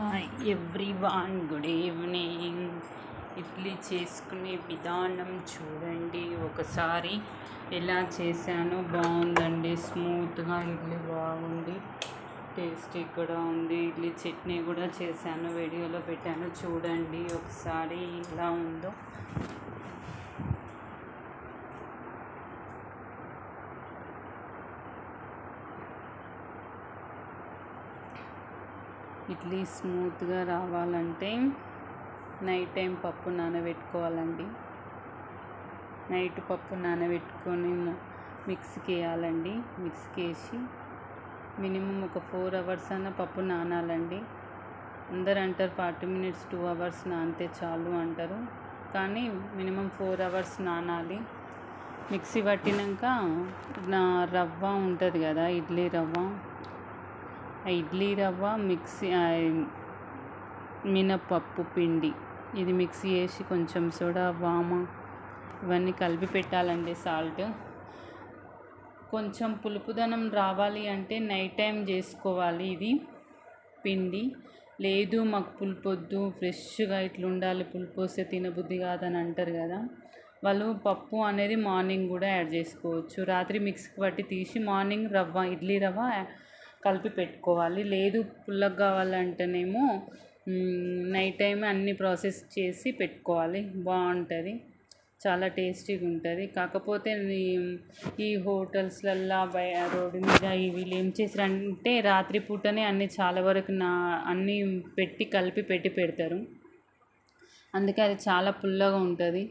Hi everyone good evening idli చేసుకునే విధానం చూడండి. ఒకసారి ఎలా చేశానో బాగుందండి. స్మూత్గా ఇడ్లీ బాగుంది. టేస్ట్ ఇక్కడ ఉంది. ఇడ్లీ చట్నీ కూడా చేశాను. వీడియోలో పెట్టాను. చూడండి. ఒకసారి ఎలా ఉందో. ఇడ్లీ స్మూత్గా రావాలంటే నైట్ టైం పప్పు నానబెట్టుకోవాలండి. నైట్ పప్పు నానబెట్టుకొని మిక్సీకి వేయాలండి మిక్సీకి వేసి మినిమం ఒక ఫోర్ అవర్స్ అన్న పప్పు నానాలండి. అందరు అంటారు ఫార్టీ మినిట్స్ టూ అవర్స్ నానితే చాలు అంటారు. కానీ మినిమం ఫోర్ అవర్స్ నానాలి. మిక్సీ పట్టినాక నా రవ్వ ఉంటుంది కదా ఇడ్లీ రవ్వ. ఇడ్లీ రవ్వ మిక్సీ మినపప్పు పిండి. ఇది మిక్సీ వేసి కొంచెం సోడా వామ ఇవన్నీ కలిపి పెట్టాలండి సాల్ట్. కొంచెం పులుపుదనం రావాలి అంటే నైట్ టైం చేసుకోవాలి ఇది పిండి. లేదు మాకు పులుపు వద్దు ఫ్రెష్గా ఇట్లా ఉండాలి పులుపు వస్తే తినబుద్ధి కాదని అంటారు కదా. వాళ్ళు పప్పు అనేది మార్నింగ్ కూడా యాడ్ చేసుకోవచ్చు. రాత్రి మిక్సీకి పట్టి తీసి మార్నింగ్ రవ్వ ఇడ్లీ రవ్వ కలిపి పెట్టుకోవాలి. లేదు పుల్లగా కావాలంటేనేమో నైట్ టైం అన్ని ప్రాసెస్ చేసి పెట్టుకోవాలి. బాగుంటుంది. చాలా టేస్టీగా ఉంటుంది. కాకపోతే ఈ హోటల్స్లల్లో బయ రోడ్డు మీద వీళ్ళు ఏం చేశారంటే రాత్రి పూటనే అన్ని చాలా వరకు నా అన్నీ పెట్టి కలిపి పెట్టి పెడతారు. అందుకే అది చాలా పుల్లగా ఉంటుంది.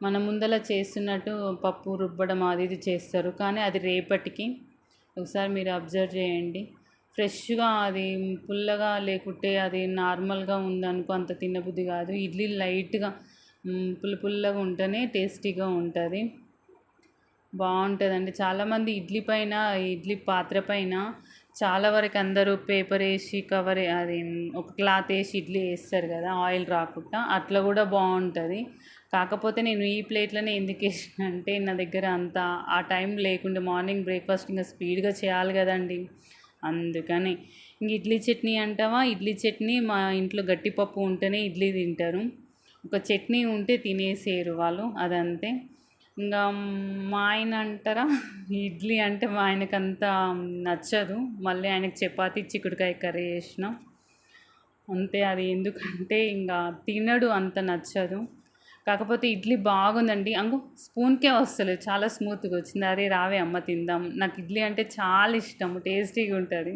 మన ముందల చేస్తున్నట్టు పప్పు రుబ్బడం అది ఇది చేస్తారు. కానీ అది రేపటికి ఒకసారి మీరు అబ్జర్వ్ చేయండి. ఫ్రెష్గా అది పుల్లగా లేకుంటే అది నార్మల్గా ఉందనుకో అంత తినబుద్ధి కాదు. ఇడ్లీ లైట్గా పుల్ల పుల్లగా ఉంటేనే టేస్టీగా ఉంటుంది. బాగుంటుందండి. చాలామంది ఇడ్లీ పైన ఇడ్లీ పాత్ర పైన చాలా వరకు అందరూ పేపర్ వేసి కవర్ అది ఒక క్లాత్ వేసి ఇడ్లీ వేస్తారు కదా ఆయిల్ రాకుండా. అట్లా కూడా బాగుంటుంది. కాకపోతే నేను ఈ ప్లేట్లోనే ఎందుకు వేసిన అంటే నా దగ్గర అంత ఆ టైం లేకుండా మార్నింగ్ బ్రేక్ఫాస్ట్ ఇంకా స్పీడ్గా చేయాలి కదండి. అందుకని ఇంక ఇడ్లీ చట్నీ అంటావా? ఇడ్లీ చట్నీ మా ఇంట్లో గట్టిపప్పు ఉంటేనే ఇడ్లీ తింటారు. ఒక చట్నీ ఉంటే తినేసేయరు వాళ్ళు అదంతే. ఇంకా మా ఆయన అంటారా? ఇడ్లీ అంటే మా ఆయనకు అంత నచ్చదు. మళ్ళీ ఆయనకు చపాతి చిక్కుడుకాయ కర్రీ చేసిన. అంతే అది ఎందుకంటే ఇంకా తినడు అంత నచ్చదు. కాకపోతే ఇడ్లీ బాగుందండి. అంగు స్పూన్కే వస్తలేదు. చాలా స్మూత్గా వచ్చింది. అరే రావే అమ్మ తిందాం. నాకు ఇడ్లీ అంటే చాలా ఇష్టం. టేస్టీగా ఉంటుంది.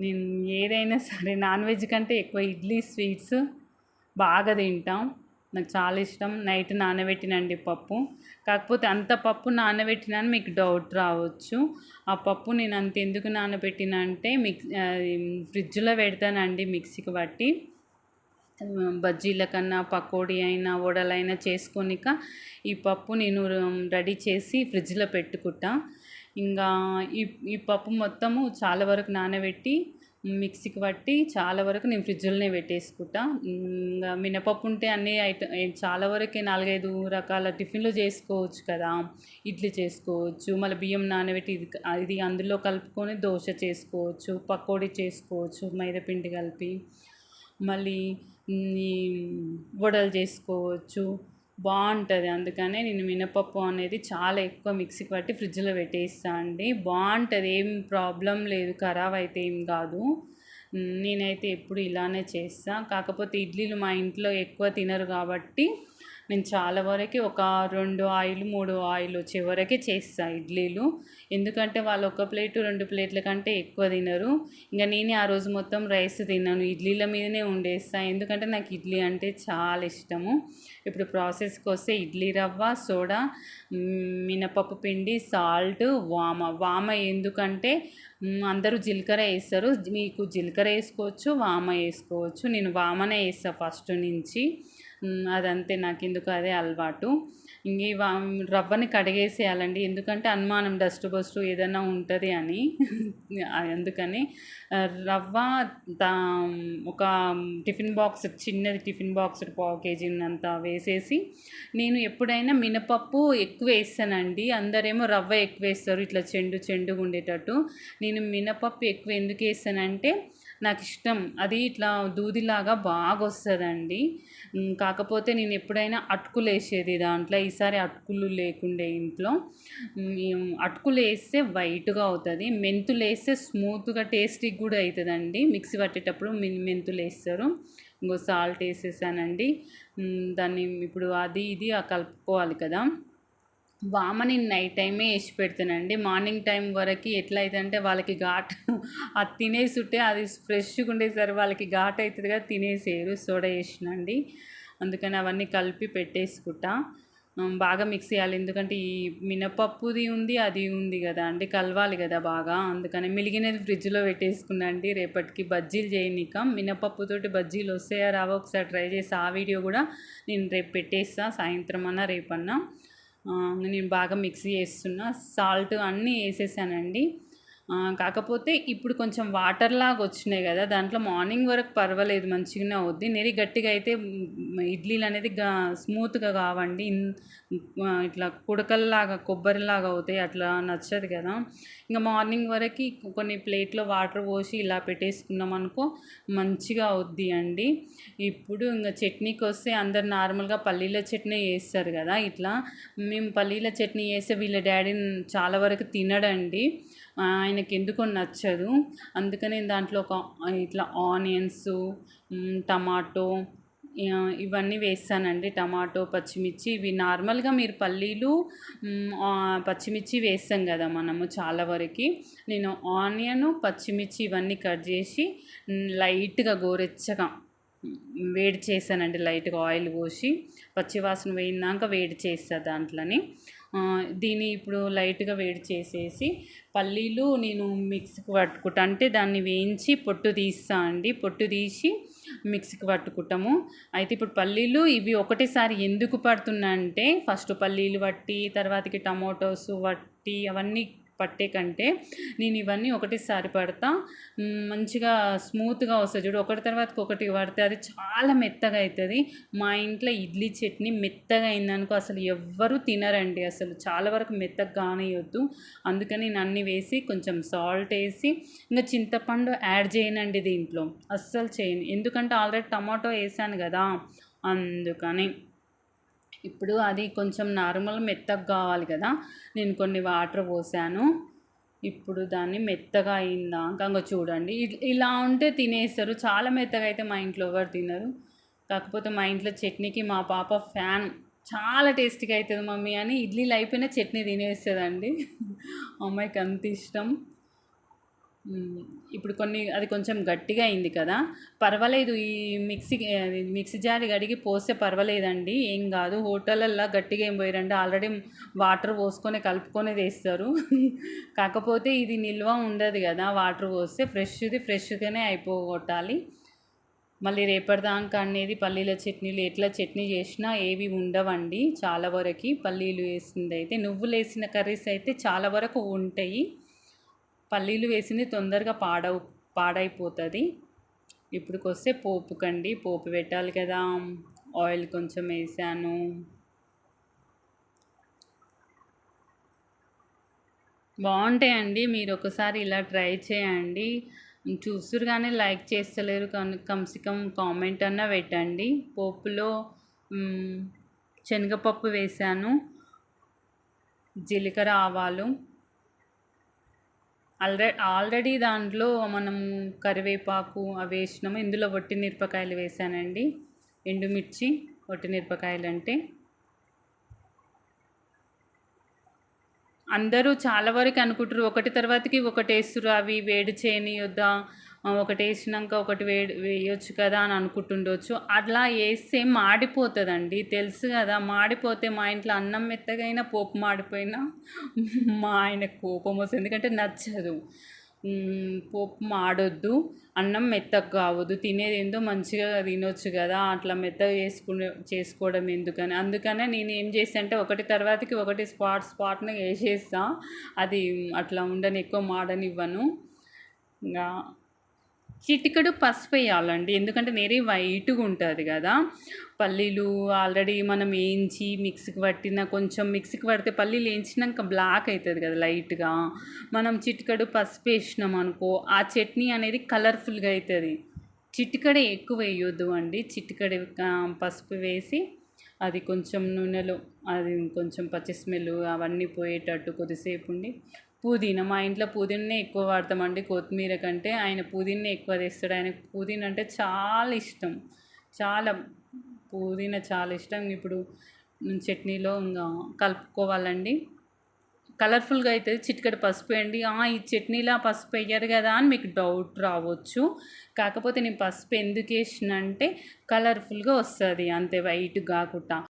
నేను ఏదైనా సరే నాన్ వెజ్ కంటే ఎక్కువ ఇడ్లీ స్వీట్స్ బాగా తింటాం. నాకు చాలా ఇష్టం. నైట్ నానబెట్టినండి పప్పు. కాకపోతే అంత పప్పు నానబెట్టినని మీకు డౌట్ రావచ్చు. ఆ పప్పు నేను అంత ఎందుకు నానబెట్టిన అంటే మిక్స్ ఫ్రిడ్జ్లో పెడతానండి మిక్సీకి బట్టి. బజ్జీల కన్నా పకోడీ అయినా వడలైనా చేసుకొనిక ఈ పప్పు నేను రెడీ చేసి ఫ్రిడ్జ్లో పెట్టుకుంటా. ఇంకా ఈ ఈ పప్పు మొత్తము చాలా వరకు నానబెట్టి మిక్సీకి పట్టి చాలా వరకు నేను ఫ్రిడ్జ్లోనే పెట్టేసుకుంటా. ఇంకా మినపప్పు ఉంటే అన్ని ఐటమ్ చాలా వరకే నాలుగైదు రకాల టిఫిన్లు చేసుకోవచ్చు కదా. ఇడ్లీ చేసుకోవచ్చు మళ్ళీ బియ్యం నానబెట్టి ఇది ఇది అందులో కలుపుకొని దోశ చేసుకోవచ్చు పకోడీ చేసుకోవచ్చు మైదాపిండి కలిపి. మళ్ళీ ఈ వడలు చేసుకోవచ్చు. బాగుంటుంది. అందుకనే నేను మినపప్పు అనేది చాలా ఎక్కువ మిక్సీకి పట్టి ఫ్రిడ్జ్లో పెట్టేస్తా అండి. బాగుంటుంది. ఏం ప్రాబ్లం లేదు. ఖరాబ్ అయితే ఏం కాదు. నేనైతే ఎప్పుడు ఇలానే చేస్తా. కాకపోతే ఇడ్లీలు మా ఇంట్లో ఎక్కువ తినరు కాబట్టి నేను చాలా వరకు ఒక రెండు ఆయిల్ మూడు ఆయిల్ వచ్చే వరకే చేస్తాను ఇడ్లీలు. ఎందుకంటే వాళ్ళు ఒక ప్లేటు రెండు ప్లేట్ల కంటే ఎక్కువ తినరు. ఇంకా నేనే ఆ రోజు మొత్తం రైస్ తిన్నాను. ఇడ్లీల మీదనే ఉండేస్తాను ఎందుకంటే నాకు ఇడ్లీ అంటే చాలా ఇష్టము. ఇప్పుడు ప్రాసెస్కి వస్తే ఇడ్లీ రవ్వ సోడా మినపప్పు పిండి సాల్ట్ వామ. వామ ఎందుకంటే అందరూ జీలకర్ర వేస్తారు. మీకు జీలకర్ర వేసుకోవచ్చు వామ వేసుకోవచ్చు. నేను వామనే వేస్తాను ఫస్ట్ నుంచి. అదంతే నాకు ఎందుకు అదే అలవాటు. ఇంక రవ్వని కడిగేసేయాలండి. ఎందుకంటే అనుమానం డస్ట్ బస్ట్ ఏదైనా ఉంటుంది అని. అందుకని రవ్వ ఒక టిఫిన్ బాక్స్ చిన్నది టిఫిన్ బాక్స్ పావు కేజీ అంత వేసేసి నేను ఎప్పుడైనా మినపప్పు ఎక్కువ వేస్తానండి. అందరేమో రవ్వ ఎక్కువ వేస్తారు ఇట్లా చెండు చెండుగా ఉండేటట్టు. నేను మినపప్పు ఎక్కువ ఎందుకు వేస్తానంటే నాకు ఇష్టం అది ఇట్లా దూదిలాగా బాగా వస్తుందండి కాకపోతే నేను ఎప్పుడైనా అటుకులు వేసేది దాంట్లో. ఈసారి అటుకులు లేకుండే ఇంట్లో. అటుకులు వేస్తే వైట్గా అవుతుంది. మెంతులు వేస్తే స్మూత్గా టేస్టీగా కూడా అవుతుందండి మిక్సీ పట్టేటప్పుడు మెంతులు వేస్తారు. ఇంకో సాల్ట్ వేసేసానండి. దాన్ని ఇప్పుడు అది ఇది కలుపుకోవాలి కదా. వామ నేను నైట్ టైమే వేసి పెడతానండి మార్నింగ్ టైం వరకు ఎట్లా అవుతుందంటే వాళ్ళకి ఘాట్ అది తినేసుంటే అది ఫ్రెష్గా ఉండేసరి వాళ్ళకి ఘాట్ అవుతుంది కదా తినేసేయరు సోడా వేసినండి. అందుకని అవన్నీ కలిపి పెట్టేసుకుంటా. బాగా మిక్స్ చేయాలి. ఎందుకంటే ఈ మినపప్పుది ఉంది అది ఉంది కదా అండి కలవాలి కదా బాగా. అందుకని మిలిగినది ఫ్రిడ్జ్లో పెట్టేసుకున్నా అండి రేపటికి బజ్జీలు చేయనిక. మినపప్పుతోటి బజ్జీలు వస్తాయా రావో ఒకసారి ట్రై చేసి ఆ వీడియో కూడా నేను రేపు పెట్టేస్తా. సాయంత్రం అన్నా రేపన్నా. నేను బాగా మిక్సీ చేస్తున్నా. సాల్ట్ అన్నీ వేసేసానండి. కాకపోతే ఇప్పుడు కొంచెం వాటర్ లాగా వచ్చినాయి కదా దాంట్లో మార్నింగ్ వరకు పర్వాలేదు మంచిగానే అవుద్ది. నెరి గట్టిగా అయితే ఇడ్లీలు అనేది గా స్మూత్గా కావండి. ఇట్లా కుడకల్లాగా కొబ్బరిలాగా అవుతాయి అట్లా నచ్చదు కదా. ఇంకా మార్నింగ్ వరకు కొన్ని ప్లేట్లో వాటర్ పోసి ఇలా పెట్టేసుకున్నాం అనుకో మంచిగా అవుద్ది అండి. ఇప్పుడు ఇంకా చట్నీకి వస్తే అందరు నార్మల్గా పల్లీల చట్నీ వేస్తారు కదా ఇట్లా. మేము పల్లీల చట్నీ వేస్తే వీళ్ళ డాడీ చాలా వరకు తినడండి. ఆయనకి ఎందుకో నచ్చదు. అందుకని దాంట్లో ఒక ఇట్లా ఆనియన్స్ టమాటో ఇవన్నీ వేస్తానండి. టమాటో పచ్చిమిర్చి. ఇవి నార్మల్గా మీరు పల్లీలు పచ్చిమిర్చి వేస్తాం కదా మనము చాలా వరకు. నేను ఆనియన్ పచ్చిమిర్చి ఇవన్నీ కట్ చేసి లైట్గా గోరెచ్చగా వేడి చేశానండి లైట్గా ఆయిల్ పోసి పచ్చివాసన వేయినాక వేడి చేస్తా దాంట్లోని. దీన్ని ఇప్పుడు లైట్గా వేడి చేసేసి పల్లీలు నేను మిక్సీకి పట్టుకుంటా అంటే దాన్ని వేయించి పొట్టు తీస్తా అండి. పొట్టు తీసి మిక్సీకి పట్టుకుంటాము. అయితే ఇప్పుడు పల్లీలు ఇవి ఒకటేసారి ఎందుకు పడుతున్నా అంటే ఫస్ట్ పల్లీలు పట్టి తర్వాతకి టమాటోస్ పట్టి అవన్నీ పట్టే కంటే నేను ఇవన్నీ ఒకటేసారి పడతా. మంచిగా స్మూత్గా వస్తుంది చూడు ఒకటి తర్వాత ఒకటి పడితే అది చాలా మెత్తగా అవుతుంది మా ఇంట్లో ఇడ్లీ చట్నీ మెత్తగా అయిందనుకో అసలు ఎవ్వరూ తినరండి అసలు చాలా వరకు మెత్తగా కానియొద్దు అందుకని నేను అన్నీ వేసి కొంచెం సాల్ట్ వేసి ఇంకా చింతపండు యాడ్ చేయనండి దీంట్లో అస్సలు చేయను. ఎందుకంటే ఆల్రెడీ టమాటో వేసాను కదా అందుకని. ఇప్పుడు అది కొంచెం నార్మల్ మెత్తగా కావాలి కదా. నేను కొన్ని వాటర్ పోసాను. ఇప్పుడు దాన్ని మెత్తగా అయిందాక ఇంకా చూడండి. ఇలా ఉంటే తినేస్తారు. చాలా మెత్తగా అయితే మా ఇంట్లో ఎవరు తినరు. కాకపోతే మా ఇంట్లో చట్నీకి మా పాప ఫ్యాన్. చాలా టేస్టీగా అవుతుంది మమ్మీ అని ఇడ్లీలు అయిపోయిన చట్నీ తినేస్తుందండి. అమ్మాయికి అంత ఇష్టం. ఇప్పుడు కొన్ని అది కొంచెం గట్టిగా అయింది కదా. పర్వాలేదు ఈ మిక్సీ మిక్సీ జార్ కడిగి పోస్తే పర్వాలేదండి. ఏం కాదు హోటళ్ళల్లో గట్టిగా ఏం పోయారండి. ఆల్రెడీ వాటర్ పోసుకొని కలుపుకొని వేస్తారు కాకపోతే ఇది నిల్వ ఉండదు కదా వాటర్ పోస్తే ఫ్రెష్ది ఫ్రెష్గానే అయిపోగొట్టాలి. మళ్ళీ రేపటిదాకా అనేది పల్లీల చట్నీలు ఎట్లా చట్నీ చేసినా ఏవి ఉండవండి. చాలా వరకు పల్లీలు వేసింది అయితే నువ్వులు వేసిన కర్రీస్ అయితే చాలా వరకు ఉంటాయి. పల్లీలు వేసింది తొందరగా పాడవు పాడైపోతుంది. ఇప్పుడుకొస్తే పోపుకండి పోపు పెట్టాలి కదా. ఆయిల్ కొంచెం వేసాను. బాగుంటాయండి మీరు ఒకసారి ఇలా ట్రై చేయండి. చూస్తురు కానీ లైక్ చేస్తలేరు కానీ కమ్సే కమ్ కామెంట్ అన్నా పెట్టండి. పోపులో శనగపప్పు వేసాను. జీలకర్ర ఆవాలు. ఆల్రెడీ ఆల్రెడీ దాంట్లో మనం కరివేపాకు అవి వేసినాము. ఇందులో వట్టి మిరపకాయలు వేసానండి. ఎండుమిర్చి వట్టి మిరపకాయలు అంటే అందరూ చాలా వరకు అనుకుంటారు ఒకటి తర్వాతకి ఒకటి వేస్తురు అవి వేడి చేయనియొద్దా? వద్దా ఒకటి వేసినాక ఒకటి వేడి వేయొచ్చు కదా అని అనుకుంటుండొచ్చు. అట్లా వేస్తే మాడిపోతుందండి. తెలుసు కదా మాడిపోతే మా ఇంట్లో అన్నం మెత్తగైనా పోపు మాడిపోయినా మా ఆయన కోపం వస్తుంది. ఎందుకంటే నచ్చదు. పోపు మాడొద్దు. అన్నం మెత్తగా కావద్దు. తినేది ఏందో మంచిగా తినొచ్చు కదా. అట్లా మెత్తగా చేసుకునే చేసుకోవడం ఎందుకని? అందుకనే నేను ఏం చేస్తా అంటే ఒకటి తర్వాతకి ఒకటి స్పాట్ స్పాట్ని వేసేస్తా. అది అట్లా ఉండని ఎక్కువ మాడనివ్వను. ఇంకా చిటికెడు పసుపు వేయాలండి. ఎందుకంటే నేరే వైట్గా ఉంటుంది కదా. పల్లీలు ఆల్రెడీ మనం వేయించి మిక్సీకి పట్టిన కొంచెం మిక్సీకి పడితే పల్లీలు వేయించినాక బ్లాక్ అవుతుంది కదా లైట్గా. మనం చిటికెడు పసుపు వేసినాం అనుకో ఆ చట్నీ అనేది కలర్ఫుల్గా అవుతుంది చిటికడే ఎక్కువ వేయొద్దు అండి. చిటికెడు పసుపు వేసి అది కొంచెం నూనెలో అది కొంచెం పచ్చి స్మెల్ అవన్నీ పోయేటట్టు కొద్దిసేపు ఉండి పుదీనా. మా ఇంట్లో పుదీనానే ఎక్కువ వాడతామండి కొత్తిమీర కంటే. ఆయన పుదీనే ఎక్కువ తెస్తాడు. ఆయనకు పుదీనా అంటే చాలా ఇష్టం. చాలా పుదీనా చాలా ఇష్టం. ఇప్పుడు చట్నీలో ఇంకా కలుపుకోవాలండి. కలర్ఫుల్గా అవుతుంది చిటికెడు పసుపు వేయండి. ఈ చట్నీలో పసుపు వేయరు కదా అని మీకు డౌట్ రావచ్చు. కాకపోతే నేను పసుపు ఎందుకు వేసిన అంటే కలర్ఫుల్గా వస్తుంది అంతే వైట్ కాకుండా.